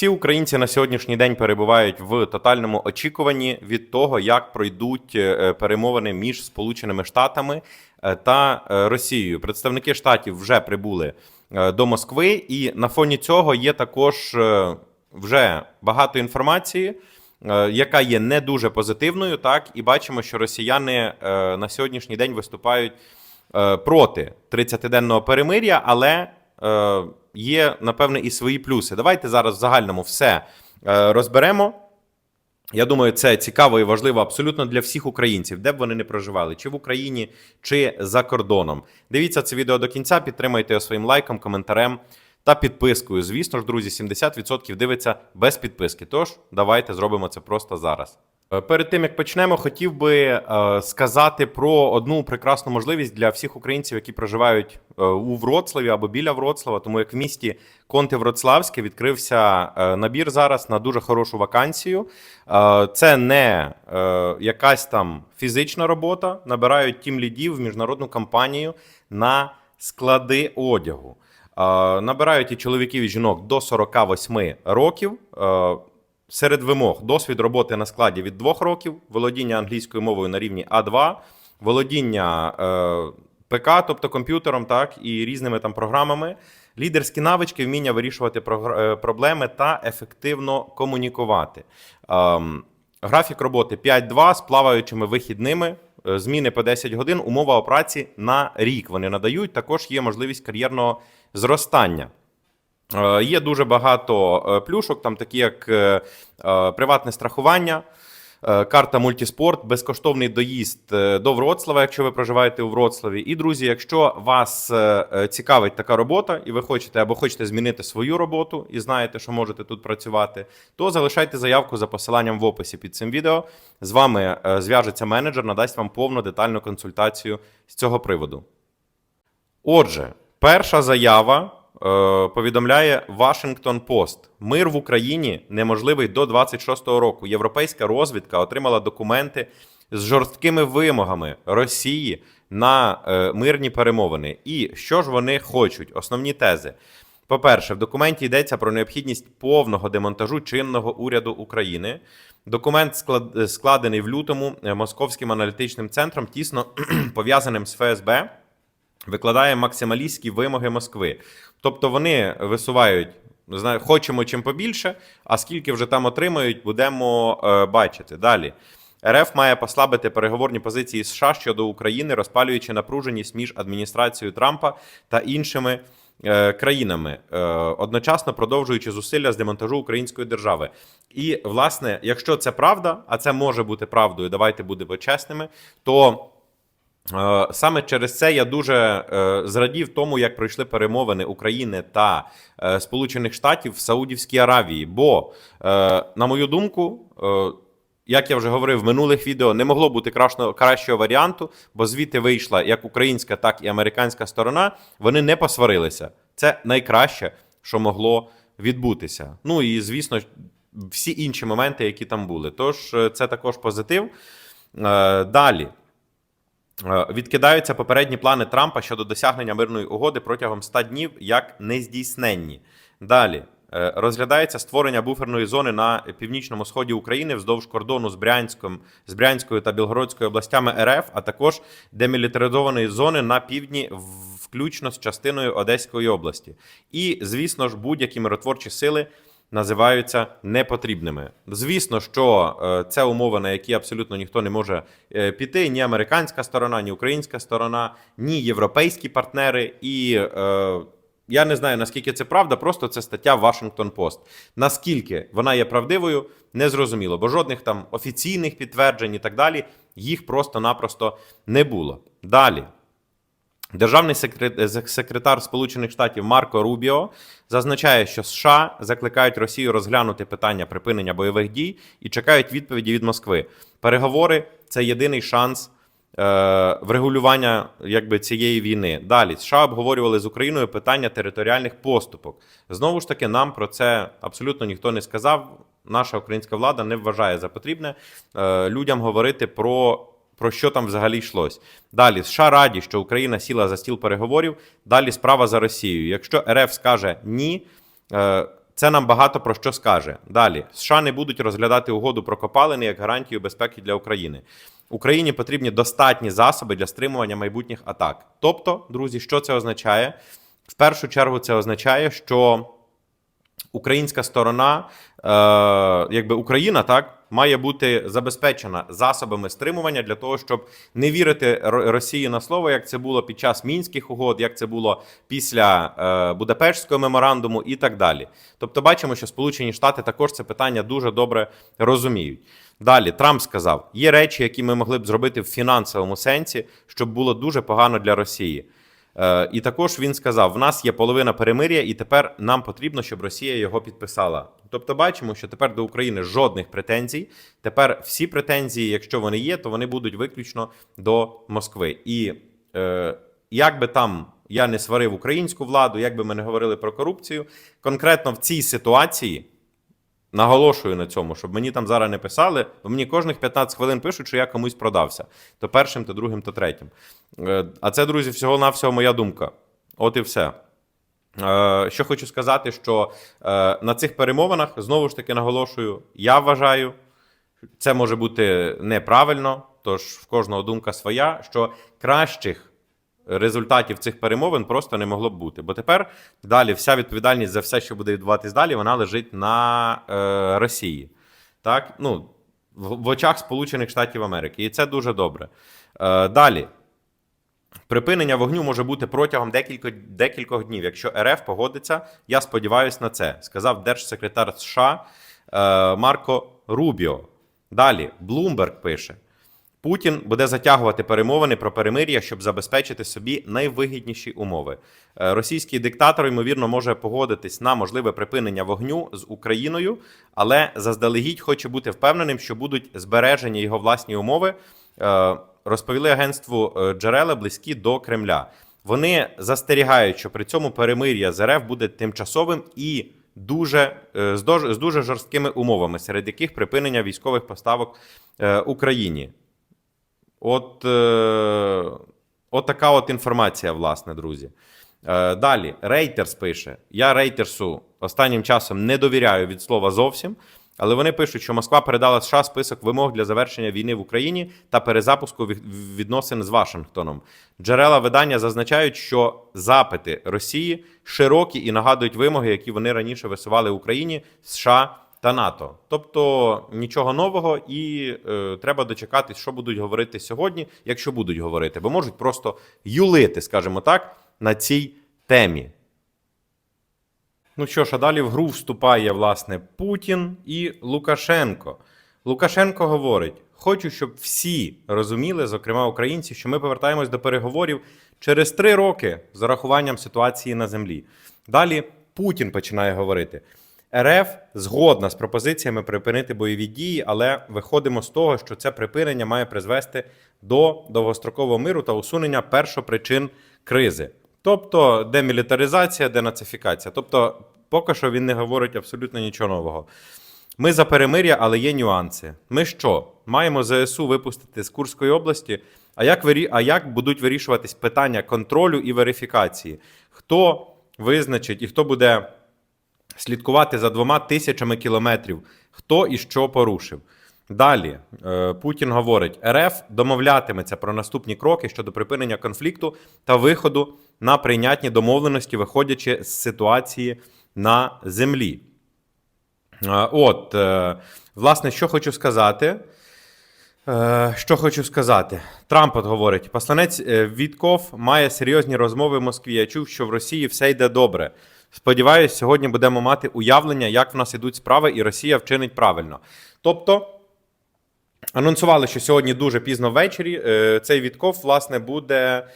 Всі українці на сьогоднішній день перебувають в тотальному очікуванні від того, як пройдуть е, перемовини між Сполученими Штатами е, та е, Росією. Представники штатів вже прибули до Москви, і на фоні цього є також вже багато інформації, яка є не дуже позитивною. Так, і бачимо, що росіяни на сьогоднішній день виступають проти 30-денного перемир'я, але є, напевне, і свої плюси. Давайте зараз в загальному все е, розберемо. Я думаю, це цікаво і важливо абсолютно для всіх українців, де б вони не проживали, чи в Україні, чи за кордоном. Дивіться це відео до кінця, підтримайте його своїм лайком, коментарем та підпискою. Звісно ж, друзі, 70% дивиться без підписки. Тож давайте зробимо це просто зараз. Е, Перед тим як почнемо, хотів би е, сказати про одну прекрасну можливість для всіх українців, які проживають е, у Вроцлаві або біля Вроцлава, тому як в місті Конти Вроцлавське відкрився набір зараз на дуже хорошу вакансію. Це не якась там фізична робота. Набирають тім лідів в міжнародну компанію на склади одягу. Набирають і чоловіків і жінок до 48 років. Е, Серед вимог досвід роботи на складі від 2 років, володіння англійською мовою на рівні А2, володіння е, ПК, тобто комп'ютером, так і різними там програмами, лідерські навички, вміння вирішувати е, проблеми та ефективно комунікувати. Ем, графік роботи 5-2 з плаваючими вихідними. е, Зміни по 10 годин, умова праці на рік вони надають. Також є можливість кар'єрного зростання. Е, Є дуже багато е, плюшок, там такі як е, приватне страхування, карта мультіспорт, безкоштовний доїзд до Вроцлава, якщо ви проживаєте у Вроцлаві. І друзі, якщо вас цікавить така робота, і ви хочете або хочете змінити свою роботу і знаєте, що можете тут працювати, то залишайте заявку за посиланням в описі під цим відео. З вами зв'яжеться менеджер, надасть вам повну детальну консультацію з цього приводу. Отже, перша заява повідомляє Washington Post. Мир в Україні неможливий до 26-го року. Європейська розвідка отримала документи з жорсткими вимогами Росії на е, мирні перемовини. І що ж вони хочуть? Основні тези. По-перше, в документі йдеться про необхідність повного демонтажу чинного уряду України. Документ склад- складений в лютому е, Московським аналітичним центром, тісно пов'язаним з ФСБ викладає максималістські вимоги Москви. Тобто вони висувають, знаю, хочемо чим побільше, а скільки вже там отримають, будемо е, бачити. Далі. РФ має послабити переговорні позиції США щодо України, розпалюючи напруженість між адміністрацією Трампа та іншими е, країнами, е, одночасно продовжуючи зусилля з демонтажу української держави. І, власне, якщо це правда, а це може бути правдою, давайте будемо чесними, то Саме через це я дуже е, зрадів тому, як пройшли перемовини України та е, Сполучених Штатів в Саудівській Аравії. Бо, е, на мою думку, е, як я вже говорив в минулих відео, не могло бути кращого, варіанту, бо звідти вийшла як українська, так і американська сторона. Вони не посварилися. Це найкраще, що могло відбутися. Ну і звісно, всі інші моменти, які там були. Тож е, це також позитив. Е, Далі. Е, Відкидаються попередні плани Трампа щодо досягнення мирної угоди протягом 100 днів як нездійсненні. Далі е, розглядається створення буферної зони на північному сході України вздовж кордону з Брянськом, з Брянською та Білгородською областями РФ, а також демілітаризованої зони на півдні, включно з частиною Одеської області. І, звісно ж, будь-які миротворчі сили називаються непотрібними. Звісно, що е, це умови, на які абсолютно ніхто не може е, піти. Ні американська сторона, ні українська сторона, ні європейські партнери. І е, я не знаю наскільки це правда, просто це стаття Washington Post. Наскільки вона є правдивою, незрозуміло, бо жодних там офіційних підтверджень і так далі їх просто-напросто не було. Далі. Державний е, секретар Сполучених Штатів Марко Рубіо зазначає, що США закликають Росію розглянути питання припинення бойових дій і чекають відповіді від Москви. Переговори це єдиний шанс е, врегулювання якби, цієї війни. Далі США обговорювали з Україною питання територіальних поступок. Знову ж таки, нам про це абсолютно ніхто не сказав. Наша українська влада не вважає за потрібне е, людям говорити про про що там взагалі йшлось. Далі США раді, що Україна сіла за стіл переговорів. Далі справа за Росією. Якщо РФ скаже ні, е, Це нам багато про що скаже. Далі США не будуть розглядати угоду про копалини як гарантію безпеки для України. Україні потрібні достатні засоби для стримування майбутніх атак. Тобто, друзі, що це означає? В першу чергу, це означає, що українська сторона, е, якби Україна, так має бути забезпечена засобами стримування для того, щоб не вірити Росії на слово, як це було під час мінських угод, як це було після е, Будапештського меморандуму і так далі. Тобто, бачимо, що Сполучені Штати також це питання дуже добре розуміють. Далі Трамп сказав: є речі, які ми могли б зробити в фінансовому сенсі, щоб було дуже погано для Росії. Е, І також він сказав: в нас є половина перемир'я, і тепер нам потрібно, щоб Росія його підписала. Тобто, бачимо, що тепер до України жодних претензій. Тепер всі претензії, якщо вони є, то вони будуть виключно до Москви. І е, як би там я не сварив українську владу, як би ми не говорили про корупцію, конкретно в цій ситуації. Наголошую на цьому, щоб мені там зараз не писали, бо мені кожних 15 хвилин пишуть, що я комусь продався. То першим, то другим, то третім. Е, А це, друзі, всього-навсього моя думка. От і все. Е, Що хочу сказати, що е, на цих перемовинах знову ж таки наголошую, я вважаю, це може бути неправильно, тож в кожного думка своя, що кращих результатів цих перемовин просто не могло б бути. Бо тепер далі вся відповідальність за все, що буде відбуватись далі, вона лежить на е, Росії. Так? Ну, в, очах Сполучених Штатів Америки. І це дуже добре. Е, далі. Припинення вогню може бути протягом декілька, декількох днів, якщо РФ погодиться. Я сподіваюся на це, сказав держсекретар США е, Марко Рубіо. Далі Блумберг пише: Путін буде затягувати перемовини про перемир'я, щоб забезпечити собі найвигідніші умови. Е, Російський диктатор, ймовірно, може погодитись на можливе припинення вогню з Україною, але заздалегідь хоче бути впевненим, що будуть збережені його власні умови. Е, Розповіли агентству е, джерела близькі до Кремля. Вони застерігають, що при цьому перемир'я з РФ буде тимчасовим і дуже е, з дуже жорсткими умовами, серед яких припинення військових поставок е, Україні. От, от така от інформація, власне, друзі. Далі, Рейтерс пише: Я Рейтерсу останнім часом не довіряю від слова зовсім. Але вони пишуть, що Москва передала США список вимог для завершення війни в Україні та перезапуску відносин з Вашингтоном. Джерела видання зазначають, що запити Росії широкі і нагадують вимоги, які вони раніше висували Україні, США та НАТО. Тобто нічого нового, і е, треба дочекатись, що будуть говорити сьогодні, якщо будуть говорити, бо можуть просто юлити, скажімо так, на цій темі. Ну що ж, а далі в гру вступає власне Путін і Лукашенко. Лукашенко говорить: хочу, щоб всі розуміли, зокрема українці, що ми повертаємось до переговорів через три роки з урахуванням ситуації на землі. Далі Путін починає говорити. РФ згодна з пропозиціями припинити бойові дії, але виходимо з того, що це припинення має призвести до довгострокового миру та усунення першопричин кризи. Тобто демілітаризація, денацифікація. Тобто, поки що він не говорить абсолютно нічого нового. Ми за перемир'я, але є нюанси. Ми що? Маємо ЗСУ випустити з Курської області. А як, вирі... а як будуть вирішуватись питання контролю і верифікації? Хто визначить і хто буде слідкувати за двома тисячами кілометрів, хто і що порушив? Далі е, Путін говорить: РФ домовлятиметься про наступні кроки щодо припинення конфлікту та виходу на прийнятні домовленості, виходячи з ситуації на землі. Е, От, е, власне, що хочу сказати. Е, Що хочу сказати? Трамп от говорить: посланець Вітков має серйозні розмови в Москві. Я чув, що в Росії все йде добре. Сподіваюсь, сьогодні будемо мати уявлення, як в нас ідуть справи, і Росія вчинить правильно. Тобто, анонсували, що сьогодні дуже пізно ввечері цей Вітков, власне, буде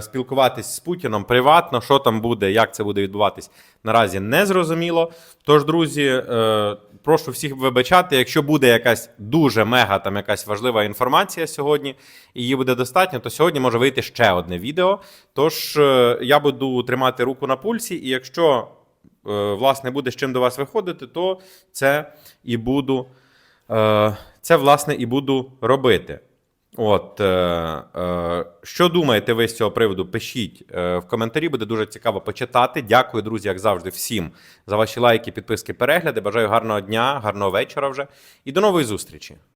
спілкуватись з Путіном приватно. Що там буде, як це буде відбуватись, наразі не зрозуміло. Тож, друзі, е, прошу всіх вибачати, якщо буде якась дуже мега там якась важлива інформація сьогодні, і її буде достатньо, то сьогодні може вийти ще одне відео. Тож е, я буду тримати руку на пульсі, і якщо е, власне буде з чим до вас виходити, то це і буду. Е, Це, власне, і буду робити. От, е, е, що думаєте ви з цього приводу? Пишіть е, в коментарі, буде дуже цікаво почитати. Дякую, друзі, як завжди, всім за ваші лайки, підписки, перегляди. Бажаю гарного дня, гарного вечора вже і до нової зустрічі.